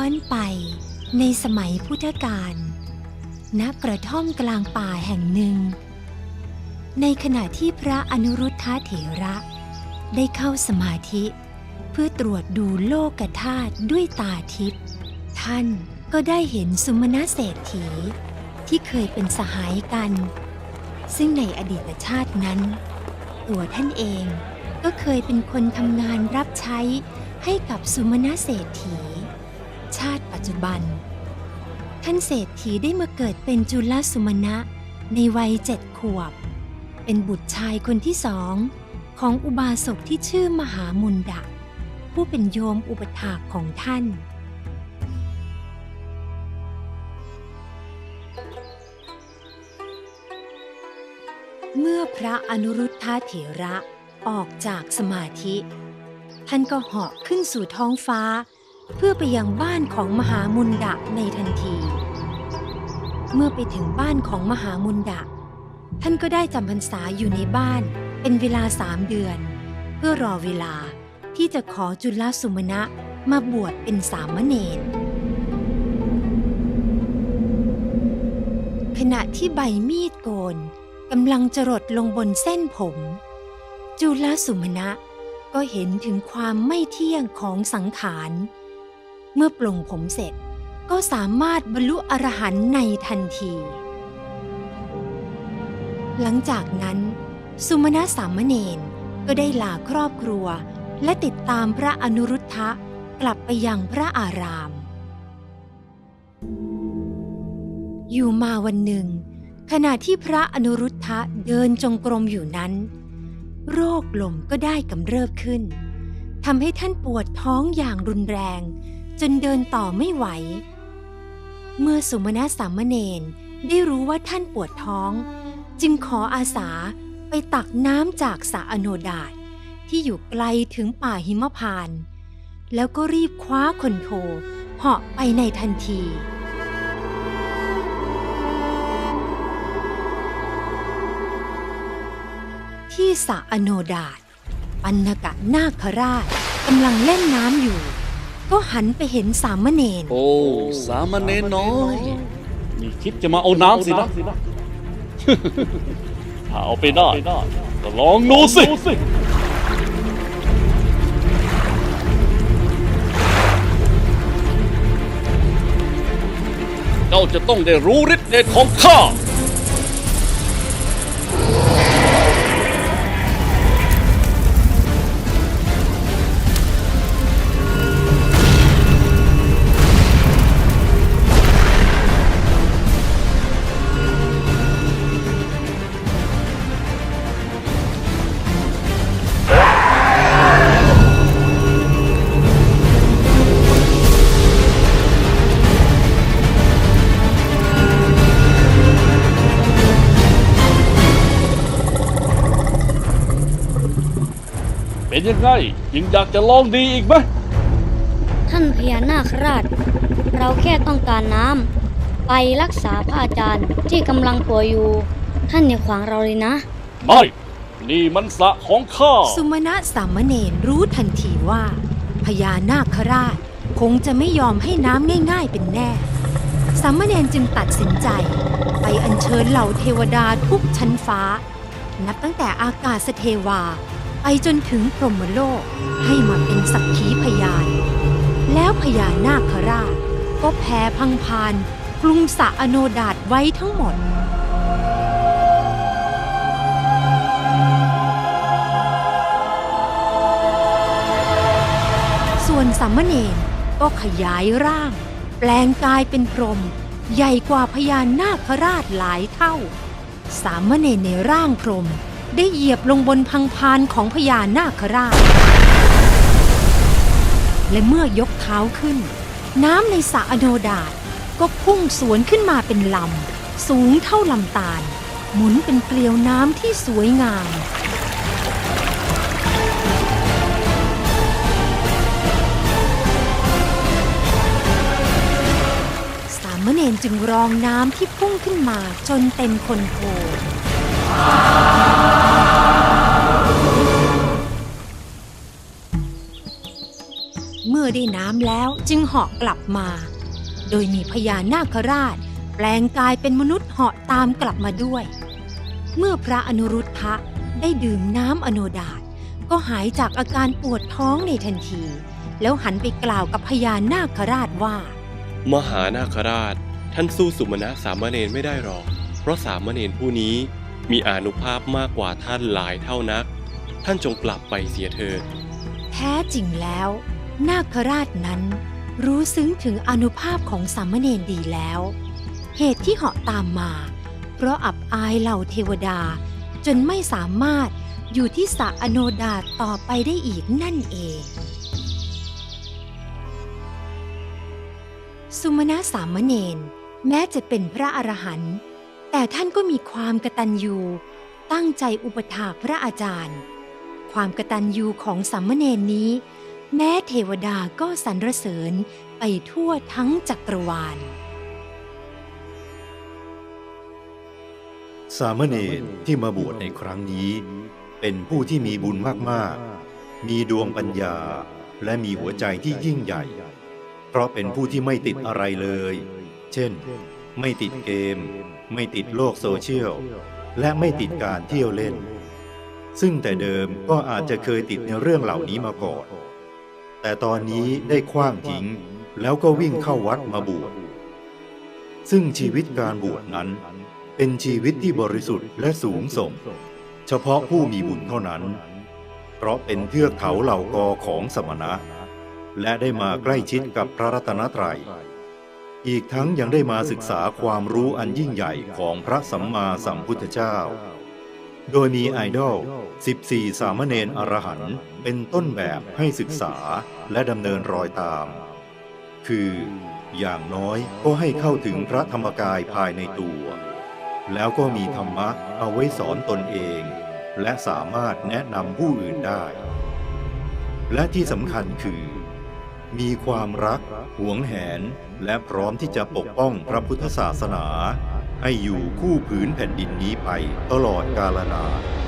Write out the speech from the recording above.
อนไปในสมัยพุทธกาลณกระท่อมกลางป่าแห่งหนึ่ง ในขณะที่พระอนุรุทธะเถระ ได้เข้าสมาธิ เพื่อตรวจดูโลกธาตุด้วยตาทิพย์ท่านก็ได้เห็นสุมณเศรษฐีที่เคยเป็นสหายกัน ซึ่งในอดีตชาตินั้น ตัวท่านเองก็เคยเป็นคนทำงานรับใช้ให้กับสุมณเศรษฐี ชาติปัจจุบัน ท่านเศรษฐีได้มาเกิดเป็นจุลสุมณะในวัยเจ็ดขวบ เป็นบุตรชายคนที่สองของอุบาสกที่ชื่อมหามุนดะ ผู้เป็นโยมอุปถากของท่าน เมื่อพระอนุรุทธะเถระออกจากสมาธิ ท่านก็เหาะขึ้นสู่ท้องฟ้า เพื่อไปยังบ้านของมหามุนดะในทันที เมื่อไปถึงบ้านของมหามุนดะ ท่านก็ได้จำพรรษาอยู่ในบ้านเป็นเวลาสามเดือน เพื่อรอเวลาที่จะขอจุลสุมณะมาบวชเป็นสามเณรขณะที่ใบมีดโกนกำลังจะรดลงบนเส้นผม จุลสุมณะก็เห็นถึงความไม่เที่ยงของสังขาร เมื่อปลงผมเสร็จก็สามารถบรรลุอรหันต์ในทันที หลังจากนั้น สุมาณะสามเณรก็ได้ลาครอบครัว และติดตามพระอนุรุทธะกลับไปยังพระอาราม อยู่มาวันหนึ่ง ขณะที่พระอนุรุทธะเดินจงกรมอยู่นั้น โรคลมก็ได้กำเริบขึ้นทำให้ท่านปวดท้องอย่างรุนแรง จนเดินต่อไม่ไหว เมื่อสุมาณะสามเณรได้รู้ว่าท่านปวดท้อง จึงขออาสาไปตักน้ำจากสระอโนดาตที่อยู่ไกลถึงป่าหิมพานต์แล้วก็รีบคว้าคนโทเหาะไปในทันทีที่สระอโนดาตปัณกะนาคราชกำลังเล่นน้ำอยู่ ก็หันไปเห็นสามเณรโอ้ สามเณรน้อยนี่คิดจะมาเอาน้ำสินะถ้าเอาไปได้ก็ลองดูสิเจ้าจะต้องได้รู้ฤทธิ์เดชของข้า เป็นยังไงยังอยากจะลองดีอีกไหมท่านพญานาคราช เราแค่ต้องการน้ำไปรักษาพระอาจารย์ที่กำลังป่วยอยู่ ท่านอย่าขวางเราเลยนะ ไม่ นี่มันสระของข้า สุมาณะสามเณรรู้ทันทีว่าพญานาคราชคงจะไม่ยอมให้น้ำง่าย ๆ เป็นแน่ สามเณรจึงตัดสินใจ ไปอัญเชิญเหล่าเทวดาทุกชั้นฟ้า นับตั้งแต่อากาศเทวา ไปจนถึงพรหมโลกให้มาเป็นสักขีพยาน แล้วพญานาคราช ก็แพ้พังพานกรุงสะอโนดาตไว้ทั้งหมดส่วนสามเณรก็ขยายร่าง แปลงกายเป็นพรหมใหญ่กว่าพญานาคราชหลายเท่า สามเณรในร่างพรหม ได้เหยียบลงบนพังพานของพญานาคราช และเมื่อยกเท้าขึ้น น้ำในสระอโนดาตก็พุ่งสวนขึ้นมาเป็นลำ สูงเท่าลำตาล หมุนเป็นเกลียวน้ำที่สวยงามสามเณรจึงรองน้ำที่พุ่งขึ้นมาจนเต็มคนโท เมื่อได้น้ำแล้วจึงเหาะกลับมา โดยมีพญานาคราช แปลงกายเป็นมนุษย์เหาะตามกลับมาด้วย เมื่อพระอนุรุทธะได้ดื่มน้ำอโนดาตก็หายจากอาการปวดท้องในทันที แล้วหันไปกล่าวกับพญานาคราชว่า มหานาคราช ท่านสู้สุมาณะสามเณรไม่ได้หรอก เพราะสามเณรผู้นี้ มีอานุภาพมากกว่าท่านหลายเท่านัก ท่านจงกลับไปเสียเถิดแท้จริงแล้ว นาคราชนั้น รู้ซึ้งถึงอนุภาพของสามเณรดีแล้ว เหตุที่เหาะตามมา เพราะอับอายเหล่าเทวดา จนไม่สามารถอยู่ที่สระอโนดาตต่อไปได้อีกนั่นเอง สุมาณะสามเณรแม้จะเป็นพระอรหันต์ แต่ท่านก็มีความกตัญญูตั้งใจอุปถากพระอาจารย์ ความกตัญญูของสามเณรนี้ แม้เทวดาก็สรรเสริญไปทั่วทั้งจักรวาล สามเณรที่มาบวชในครั้งนี้ เป็นผู้ที่มีบุญมากๆ มีดวงปัญญาและมีหัวใจที่ยิ่งใหญ่ เพราะเป็นผู้ที่ไม่ติดอะไรเลย เช่น ไม่ติดเกม ไม่ติดโลกโซเชียล และไม่ติดการเที่ยวเล่น ซึ่งแต่เดิมก็อาจจะเคยติดในเรื่องเหล่านี้มาก่อน แต่ตอนนี้ได้คว้างทิ้ง แล้วก็วิ่งเข้าวัดมาบวชซึ่งชีวิตการบวชนั้น เป็นชีวิตที่บริสุทธิ์และสูงส่ง เฉพาะผู้มีบุญเท่านั้น เพราะเป็นเทือกเขาเหล่ากอของสมณะ และได้มาใกล้ชิดกับพระรัตนตรัย อีกทั้งยังได้มาศึกษาความรู้อันยิ่งใหญ่ของพระสัมมาสัมพุทธเจ้า โดยมีไอดอล 14 สามเณรอรหันต์เป็นต้นแบบให้ศึกษาและดำเนินรอยตาม คือ อย่างน้อยก็ให้เข้าถึงพระธรรมกายภายในตัว แล้วก็มีธรรมะเอาไว้สอนตนเอง และสามารถแนะนำผู้อื่นได้ และที่สำคัญคือ มีความรัก หวงแหน และพร้อมที่จะปกป้องพระพุทธศาสนา ให้อยู่คู่ผืนแผ่นดินนี้ไปตลอดกาลนาน